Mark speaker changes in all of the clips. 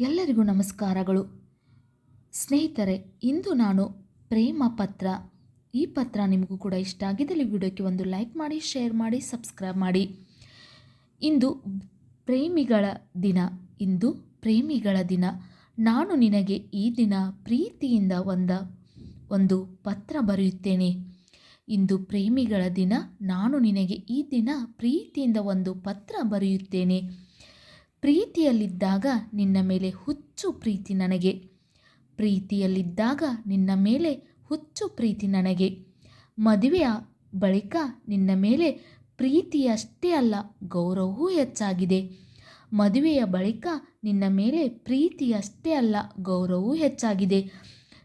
Speaker 1: ಎಲ್ಲರಿಗೂ ನಮಸ್ಕಾರಗಳು. ಸ್ನೇಹಿತರೆ, ಇಂದು ನಾನು ಪ್ರೇಮ ಪತ್ರ. ಈ ಪತ್ರ ನಿಮಗೂ ಕೂಡ ಇಷ್ಟ ಆಗಿದ್ದಲ್ಲಿ ವಿಡಿಯೋಕ್ಕೆ ಒಂದು ಲೈಕ್ ಮಾಡಿ, ಶೇರ್ ಮಾಡಿ, ಸಬ್ಸ್ಕ್ರೈಬ್ ಮಾಡಿ. ಇಂದು ಪ್ರೇಮಿಗಳ ದಿನ. ಇಂದು ಪ್ರೇಮಿಗಳ ದಿನ. ನಾನು ನಿನಗೆ ಈ ದಿನ ಪ್ರೀತಿಯಿಂದ ಒಂದ, ಒಂದು ಪತ್ರ ಬರೆಯುತ್ತೇನೆ. ಇಂದು ಪ್ರೇಮಿಗಳ ದಿನ. ನಾನು ನಿನಗೆ ಈ ದಿನ ಪ್ರೀತಿಯಿಂದ ಒಂದು ಪತ್ರ ಬರೆಯುತ್ತೇನೆ. ಪ್ರೀತಿಯಲ್ಲಿದ್ದಾಗ ನಿನ್ನ ಮೇಲೆ ಹುಚ್ಚು ಪ್ರೀತಿ ನನಗೆ. ಪ್ರೀತಿಯಲ್ಲಿದ್ದಾಗ ನಿನ್ನ ಮೇಲೆ ಹುಚ್ಚು ಪ್ರೀತಿ ನನಗೆ. ಮದುವೆಯ ಬಳಿಕ ನಿನ್ನ ಮೇಲೆ ಪ್ರೀತಿಯಷ್ಟೇ ಅಲ್ಲ, ಗೌರವವೂ ಹೆಚ್ಚಾಗಿದೆ. ಮದುವೆಯ ಬಳಿಕ ನಿನ್ನ ಮೇಲೆ ಪ್ರೀತಿಯಷ್ಟೇ ಅಲ್ಲ, ಗೌರವವೂ ಹೆಚ್ಚಾಗಿದೆ.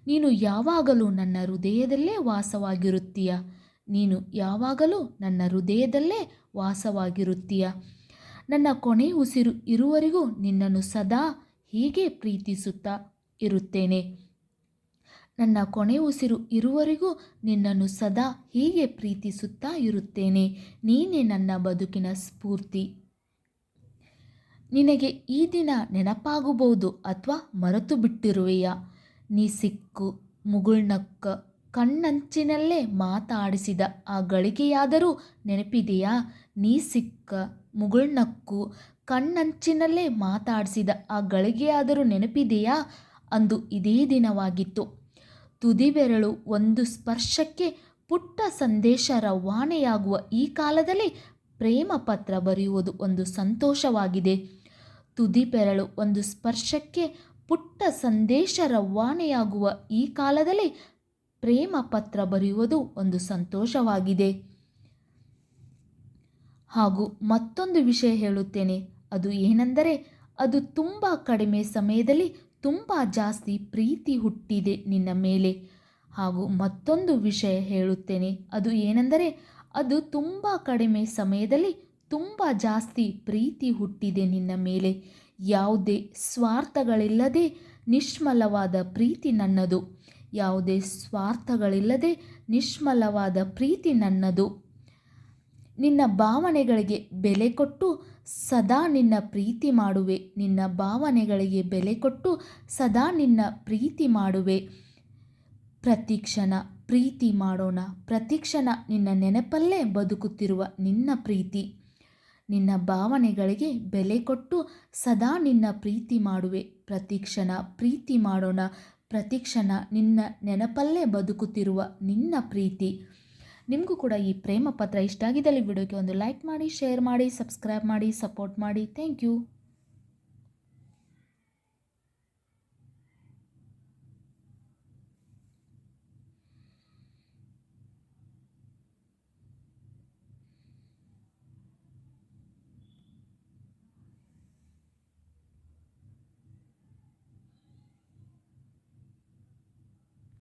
Speaker 1: ನೀನು ಯಾವಾಗಲೂ ನನ್ನ ಹೃದಯದಲ್ಲೇ ವಾಸವಾಗಿರುತ್ತೀಯ. ನೀನು ಯಾವಾಗಲೂ ನನ್ನ ಹೃದಯದಲ್ಲೇ ವಾಸವಾಗಿರುತ್ತೀಯ. ನನ್ನ ಕೊನೆ ಉಸಿರು ಇರುವರೆಗೂ ನಿನ್ನನ್ನು ಸದಾ ಹೀಗೆ ಪ್ರೀತಿಸುತ್ತಾ ಇರುತ್ತೇನೆ. ನನ್ನ ಕೊನೆ ಉಸಿರು ಇರುವರೆಗೂ ನಿನ್ನನ್ನು ಸದಾ ಹೀಗೆ ಪ್ರೀತಿಸುತ್ತಾ ಇರುತ್ತೇನೆ. ನೀನೇ ನನ್ನ ಬದುಕಿನ ಸ್ಫೂರ್ತಿ. ನಿನಗೆ ಈ ದಿನ ನೆನಪಾಗಬಹುದು ಅಥವಾ ಮರೆತು ಬಿಟ್ಟಿರುವೆಯ? ನೀ ಸಿಕ್ಕು ಮುಗುಳ್ನಕ್ಕ ಕಣ್ಣಂಚಿನಲ್ಲೇ ಮಾತಾಡಿಸಿದ ಆ ಗಳಿಗೆಯಾದರೂ ನೆನಪಿದೆಯಾ? ನೀ ಸಿಕ್ಕ ಮುಗುಳ್ನಕ್ಕು ಕಣ್ಣಂಚಿನಲ್ಲೇ ಮಾತಾಡಿಸಿದ, ಆ ಗಳಿಗೆಯಾದರೂ ನೆನಪಿದೆಯಾ? ಅಂದು ಇದೇ ದಿನವಾಗಿತ್ತು. ತುದಿಬೆರಳು ಒಂದು ಸ್ಪರ್ಶಕ್ಕೆ ಪುಟ್ಟ ಸಂದೇಶ ರವಾನೆಯಾಗುವ ಈ ಕಾಲದಲ್ಲಿ ಪ್ರೇಮ ಪತ್ರ ಬರೆಯುವುದು ಒಂದು ಸಂತೋಷವಾಗಿದೆ. ತುದಿಬೆರಳು ಒಂದು ಸ್ಪರ್ಶಕ್ಕೆ ಪುಟ್ಟ ಸಂದೇಶ ರವಾನೆಯಾಗುವ ಈ ಕಾಲದಲ್ಲಿ ಪ್ರೇಮ ಪತ್ರ ಬರೆಯುವುದು ಒಂದು ಸಂತೋಷವಾಗಿದೆ. ಹಾಗೂ ಮತ್ತೊಂದು ವಿಷಯ ಹೇಳುತ್ತೇನೆ. ಅದು ಏನೆಂದರೆ, ಅದು ತುಂಬ ಕಡಿಮೆ ಸಮಯದಲ್ಲಿ ತುಂಬ ಜಾಸ್ತಿ ಪ್ರೀತಿ ಹುಟ್ಟಿದೆ ನಿನ್ನ ಮೇಲೆ. ಹಾಗೂ ಮತ್ತೊಂದು ವಿಷಯ ಹೇಳುತ್ತೇನೆ. ಅದು ಏನೆಂದರೆ, ಅದು ತುಂಬ ಕಡಿಮೆ ಸಮಯದಲ್ಲಿ ತುಂಬ ಜಾಸ್ತಿ ಪ್ರೀತಿ ಹುಟ್ಟಿದೆ ನಿನ್ನ ಮೇಲೆ. ಯಾವುದೇ ಸ್ವಾರ್ಥಗಳಿಲ್ಲದೆ ನಿಷ್ಮಲವಾದ ಪ್ರೀತಿ ನನ್ನದು. ಯಾವುದೇ ಸ್ವಾರ್ಥಗಳಿಲ್ಲದೆ ನಿಷ್ಮಲವಾದ ಪ್ರೀತಿ ನನ್ನದು. ನಿನ್ನ ಭಾವನೆಗಳಿಗೆ ಬೆಲೆ ಕೊಟ್ಟು ಸದಾ ನಿನ್ನ ಪ್ರೀತಿ ಮಾಡುವೆ. ನಿನ್ನ ಭಾವನೆಗಳಿಗೆ ಬೆಲೆ ಕೊಟ್ಟು ಸದಾ ನಿನ್ನ ಪ್ರೀತಿ ಮಾಡುವೆ. ಪ್ರತಿಕ್ಷಣ ಪ್ರೀತಿ ಮಾಡೋಣ. ಪ್ರತಿಕ್ಷಣ ನಿನ್ನ ನೆನಪಲ್ಲೇ ಬದುಕುತ್ತಿರುವ ನಿನ್ನ ಪ್ರೀತಿ. ನಿನ್ನ ಭಾವನೆಗಳಿಗೆ ಬೆಲೆ ಕೊಟ್ಟು ಸದಾ ನಿನ್ನ ಪ್ರೀತಿ ಮಾಡುವೆ. ಪ್ರತಿಕ್ಷಣ ಪ್ರೀತಿ ಮಾಡೋಣ. ಪ್ರತಿಕ್ಷಣ ನಿನ್ನ ನೆನಪಲ್ಲೇ ಬದುಕುತ್ತಿರುವ ನಿನ್ನ ಪ್ರೀತಿ. ನಿಮಗೂ ಕೂಡ ಈ ಪ್ರೇಮ ಪತ್ರ ಇಷ್ಟ ಆಗಿದ್ದಲ್ಲಿ ವಿಡಿಯೋಗೆ ಒಂದು ಲೈಕ್ ಮಾಡಿ, ಶೇರ್ ಮಾಡಿ, ಸಬ್ಸ್ಕ್ರೈಬ್ ಮಾಡಿ, ಸಪೋರ್ಟ್ ಮಾಡಿ. Thank you.